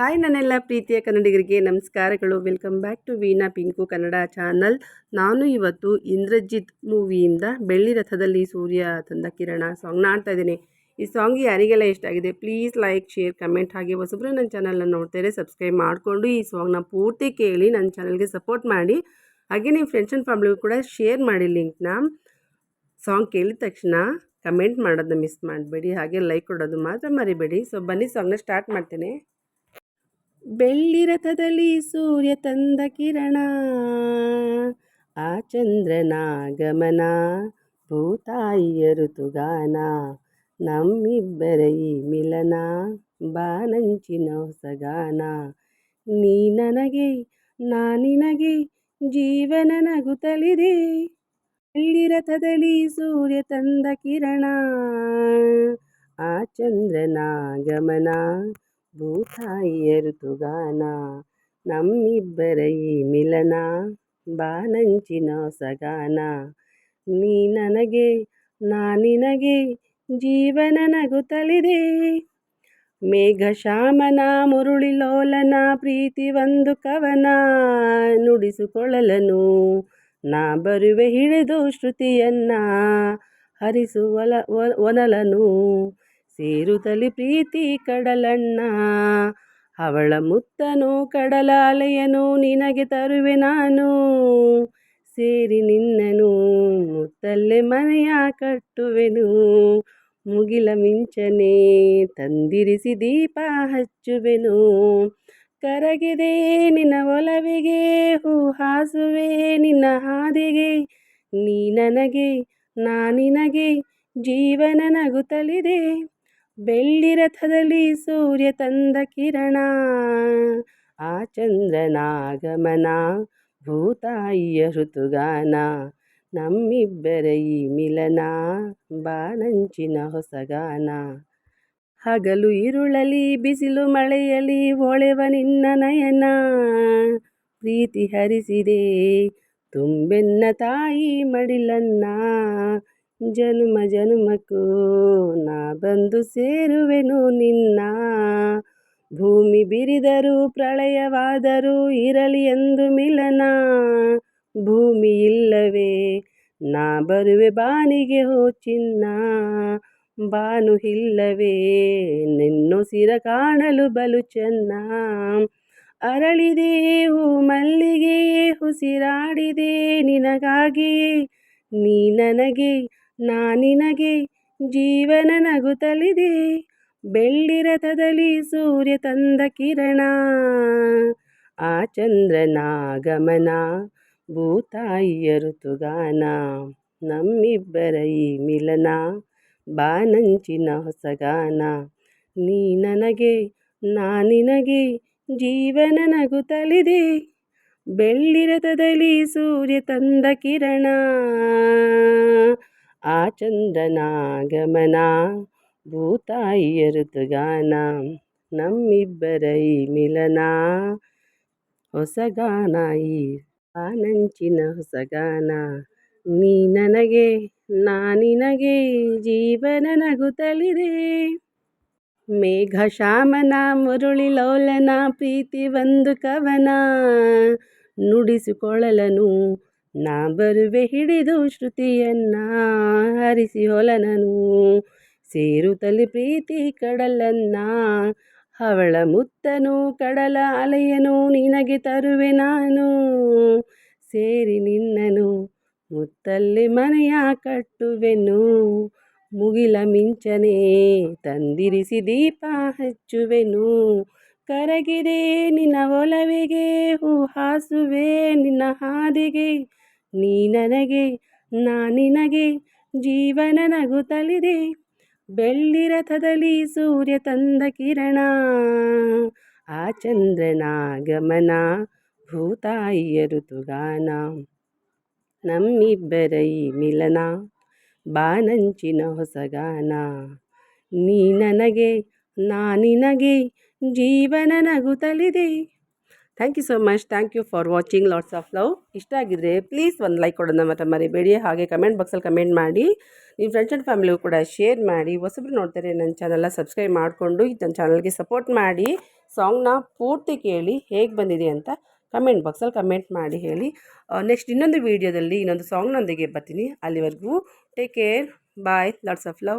Hi ನನ್ನೆಲ್ಲ ಪ್ರೀತಿಯ ಕನ್ನಡಿಗರಿಗೆ ನಮಸ್ಕಾರಗಳು. Welcome back to Veena Pinku Kannada channel. ನಾನು ಇವತ್ತು ಇಂದ್ರಜಿತ್ ಮೂವಿಯಿಂದ ಬೆಳ್ಳಿ ರಥದಲ್ಲಿ ಸೂರ್ಯ ತಂದ ಕಿರಣ ಸಾಂಗ್ನ ಆಡ್ತಾ ಇದ್ದೀನಿ. ಈ ಸಾಂಗ್ ಯಾರಿಗೆಲ್ಲ ಇಷ್ಟ ಆಗಿದೆ ಪ್ಲೀಸ್ ಲೈಕ್ ಶೇರ್ ಕಮೆಂಟ್ ಹಾಗೆ ಹೊಸಬ್ರು ನನ್ನ ಚಾನಲ್ನ ನೋಡ್ತಾರೆ ಸಬ್ಸ್ಕ್ರೈಬ್ ಮಾಡಿಕೊಂಡು ಈ ಸಾಂಗ್ನ ಪೂರ್ತಿ ಕೇಳಿ ನನ್ನ ಚಾನಲ್ಗೆ ಸಪೋರ್ಟ್ ಮಾಡಿ. ಹಾಗೆ ನಿಮ್ಮ ಫ್ರೆಂಡ್ಸ್ ಆ್ಯಂಡ್ ಫ್ಯಾಮಿಲಿಗೂ ಕೂಡ ಶೇರ್ ಮಾಡಿ ಲಿಂಕ್ನ ಸಾಂಗ್ ಕೇಳಿದ ತಕ್ಷಣ ಕಮೆಂಟ್ ಮಾಡೋದನ್ನ ಮಿಸ್ ಮಾಡಬೇಡಿ, ಹಾಗೆ ಲೈಕ್ ಕೊಡೋದು ಮಾತ್ರ ಮರಿಬೇಡಿ. ಸೊ ಬನ್ನಿ ಸಾಂಗ್ನ ಸ್ಟಾರ್ಟ್ ಮಾಡ್ತೇನೆ. ಬೆಳ್ಳಿ ರಥದಲ್ಲಿ ಸೂರ್ಯ ತಂದ ಕಿರಣ, ಆ ಚಂದ್ರನಾಗಮನ, ಭೂತಾಯಿಯ ಋತುಗಾನ, ನಮ್ಮಿಬ್ಬರ ಈ ಮಿಲನ ಬಾನಂಚಿನ ಹೊಸಗಾನ ನೀ ನನಗೆ, ನಾ ನಿನಗೆ ಜೀವನ ನಗುತ್ತಲಿದೆ ಬೆಳ್ಳಿ ರಥದಲ್ಲಿ ಸೂರ್ಯ ತಂದ ಕಿರಣ, ಆ ಚಂದ್ರನ ಗಮನ ತುಗಾನ ನಮ್ಮಿಬ್ಬರ ಈ ಮಿಲನ ಬಾನಂಚಿನ ಸಗಾನ. ನೀ ನನಗೆ, ನಾ ನಿನಗೆ ಜೀವನ ನಗುತ್ತಲಿದೆ. ಮೇಘಶ್ಯಾಮನ ಮುರುಳಿಲೋಲನ ಪ್ರೀತಿ ಒಂದು ಕವನ. ನುಡಿಸಿಕೊಳ್ಳಲನು, ನಾ ಬರುವೆ ಹಿಡಿದು ಶ್ರುತಿಯನ್ನ, ಹರಿಸುವಲ ಒನಲನು. ಸೇರುತ್ತಲಿ ಪ್ರೀತಿ ಕಡಲಣ್ಣ. ಅವಳ ಮುತ್ತನು ಕಡಲಾಲೆಯನು, ನಿನಗೆ ತರುವೆ ನಾನು. ಸೇರಿ ನಿನ್ನನು, ಮುತ್ತಲ್ಲೇ ಮನೆಯ ಕಟ್ಟುವೆನು. ಮುಗಿಲ ಮಿಂಚನೆ, ತಂದಿರಿಸಿ ದೀಪ ಹಚ್ಚುವೆನು. ಕರಗಿದೆ, ನಿನ್ನ ಒಲವಿಗೆ ಹೂ ಹಾಸುವೆ. ನಿನ್ನ ಹಾದಿಗೆ, ನೀ ನನಗೆ ನಾನಿನಗೆ ಜೀವನ ನಗುತ್ತಲಿದೆ. ಬೆಳ್ಳಿ ರಥದಲ್ಲಿ ಸೂರ್ಯ ತಂದ ಕಿರಣ, ಆ ಚಂದ್ರನಾಗಮನ ಭೂತಾಯಿಯ ಋತುಗಾನ, ನಮ್ಮಿಬ್ಬರ ಈ ಮಿಲನ ಬಾನಂಚಿನ ಹೊಸಗಾನ ಹಗಲು ಇರುಳಲಿ, ಬಿಸಿಲು ಮಳೆಯಲಿ, ಹೊಳೆವ ನಿನ್ನ ನಯನ, ಪ್ರೀತಿ ಹರಿಸಿದೆ, ತುಂಬೆನ್ನ ತಾಯಿ ಮಡಿಲನ್ನ, ಜನುಮ ಜನುಮಕ್ಕೂ ಬಂದು ಸೇರುವೆನು ನಿನ್ನ. ಭೂಮಿ ಬಿರಿದರೂ ಪ್ರಳಯವಾದರೂ ಇರಲಿ ಎಂದು ಮಿಲನ. ಭೂಮಿ ಇಲ್ಲವೇ, ನಾ ಬರುವೆ ಬಾನಿಗೆ ಹೋ ಚಿನ್ನ. ಬಾನು ಇಲ್ಲವೇ ನಿನ್ನೊಸಿರ ಕಾಣಲು ಬಲು ಚೆನ್ನ. ಅರಳಿದೆ ಹೂ ಮಲ್ಲಿಗೆ ಉಸಿರಾಡಿದೆ ನಿನಗಾಗಿಯೇ ನೀ ನನಗೆ, ನಾ ನಿನಗೆ ಜೀವನ ನಗುತ್ತಲಿದೆ ಬೆಳ್ಳಿ ರಥದಲ್ಲಿ ಸೂರ್ಯ ತಂದ ಕಿರಣ. ಆ ಚಂದ್ರನಾಗಮನ ಭೂತಾಯಿಯ ಋತುಗಾನ ನಮ್ಮಿಬ್ಬರ ಈ ಮಿಲನ ಬಾನಂಚಿನ ಹೊಸಗಾನ ನೀ ನನಗೆ ನಾನಿನಗೆ ಜೀವನ ನಗುತ್ತಲಿದೆ ಬೆಳ್ಳಿ ರಥದಲ್ಲಿ ಸೂರ್ಯ ತಂದ ಕಿರಣ. ಆ ಚಂದನಾಗಮನ ಭೂತಾಯಿಯ ಋತುಗಾನ ನಮ್ಮಿಬ್ಬರ ಈ ಮಿಲನ. ಹೊಸಗಾನ ಈ ಆನಂಚಿನ ಹೊಸಗಾನ ನೀ ನನಗೆ, ನಾ ನಿನಗೆ ಜೀವನ ನಗುತ್ತಲಿದೆ. ಮೇಘಶ್ಯಾಮನ ಮುರುಳಿ, ಲೋಲನ, ಪ್ರೀತಿ ಒಂದು ಕವನ. ನುಡಿಸಿಕೊಳ್ಳಲನು ನಾ ಬರುವೆ ಹಿಡಿದು ಶ್ರುತಿಯನ್ನ ಹರಿಸಿ ಹೊಲನನು. ಸೇರುತ್ತಲಿ ಪ್ರೀತಿ ಕಡಲನ್ನ ಅವಳ ಮುತ್ತನು ಕಡಲ ಅಲೆಯನು ನಿನಗೆ ತರುವೆ ನಾನು. ಸೇರಿ ನಿನ್ನನು, ಮುತ್ತಲ್ಲಿ ಮನೆಯ ಕಟ್ಟುವೆನು. ಮುಗಿಲ ಮಿಂಚನೆ ತಂದಿರಿಸಿ ದೀಪ ಹಚ್ಚುವೆನು. ಕರಗಿದೆ ನಿನ್ನ ಒಲವಿಗೆ, ಹೂ ಹಾಸುವೆ ನಿನ್ನ ಹಾದಿಗೆ. ನೀ ನನಗೆ, ನಾ ನಿನಗೆ ಜೀವನ ನಗುತ್ತಲಿದೆ. ಬೆಳ್ಳಿ ರಥದಲ್ಲಿ ಸೂರ್ಯ ತಂದ ಕಿರಣ, ಆ ಚಂದ್ರನಾಗಮನ ಭೂತಾಯಿಯ ಋತುಗಾನ. ನಮ್ಮಿಬ್ಬರ ಈ ಮಿಲನ ಬಾನಂಚಿನ ಹೊಸಗಾನ ನೀ ನನಗೆ, ನಾ ನಿನಗೆ ಜೀವನ ನಗುತ್ತಲಿದೆ. Thank you so much thank you for watching lots of love ಇಷ್ಟ ಆಗಿದ್ರೆ ಪ್ಲೀಸ್ ಒಂದು ಲೈಕ್ ಕೊಡೋಣ ಮತ್ತು ಮರಿಬೇಡಿ. ಹಾಗೆ ಕಮೆಂಟ್ ಬಾಕ್ಸಲ್ಲಿ ಕಮೆಂಟ್ ಮಾಡಿ. ನಿಮ್ಮ ಫ್ರೆಂಡ್ಸ್ ಆ್ಯಂಡ್ ಫ್ಯಾಮಿಲಿಗೂ ಕೂಡ ಶೇರ್ ಮಾಡಿ. ಹೊಸಬ್ರು ನೋಡ್ತಾರೆ ನನ್ನ ಚಾನಲ್ನ ಸಬ್ಸ್ಕ್ರೈಬ್ ಮಾಡಿಕೊಂಡು ನನ್ನ ಚಾನಲ್ಗೆ ಸಪೋರ್ಟ್ ಮಾಡಿ. ಸಾಂಗ್ನ ಪೂರ್ತಿ ಕೇಳಿ ಹೇಗೆ ಬಂದಿದೆ ಅಂತ ಕಮೆಂಟ್ ಬಾಕ್ಸಲ್ಲಿ ಕಮೆಂಟ್ ಮಾಡಿ ಹೇಳಿ. ನೆಕ್ಸ್ಟ್ ಇನ್ನೊಂದು ವೀಡಿಯೋದಲ್ಲಿ ಇನ್ನೊಂದು ಸಾಂಗ್ನೊಂದಿಗೆ ಬರ್ತೀನಿ. ಅಲ್ಲಿವರೆಗೂ take care bye lots of love